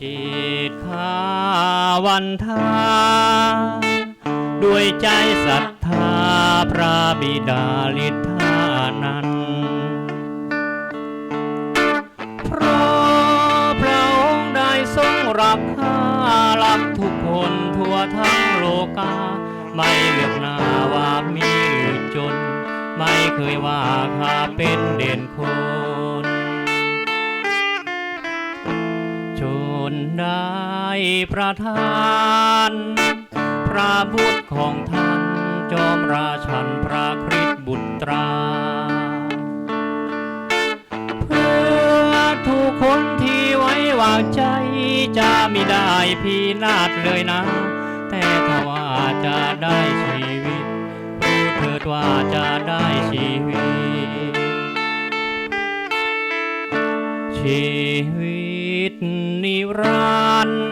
จิตข้าวันทา ด้วยใจศรัทธาพระบิดาลิทธานั้นเพราะพระองค์ได้ทรงรักข้ารักทุกคนทั่วทั้งโลกา ไม่เลือกนาว่ามีหรือจน ไม่เคยว่าข้าเป็นเด่นคน ได้ประทาน พระบุตรของท่านจอมราชันพระคริสต์บุตรา เพื่อทุกคนที่ไว้วางใจจะมิได้พีนาศเลยนะ แต่ถ้าว่าจะได้ชีวิตรู้เถิดว่าจะ ชีวิตนิรันดร์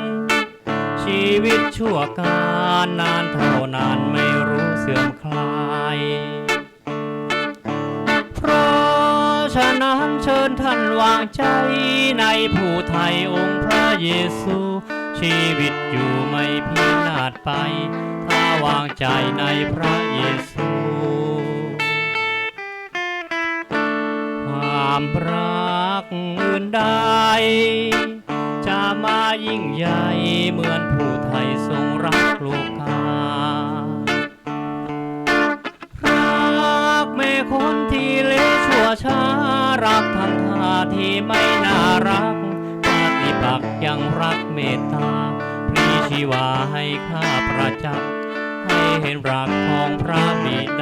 ชีวิตชั่วการนานเท่านานไม่รู้เสื่อมคลาย เพราะฉะนั้นเชิญท่านวางใจในผู้ไทยองค์พระเยซู ชีวิตอยู่ไม่พินาศไป ถ้าวางใจในพระเยซู ความรัก ใด จะมายิ่งใหญ่เหมือนผู้ไทยทรงรักลูกการักแม่คนที่เลวชั่วช้า รักทั้งทาที่ไม่น่ารักปฏิปักษ์ยังรักเมตตาพลีชีวาให้ข้าประจักษ์ให้เห็นรักของพระบิดา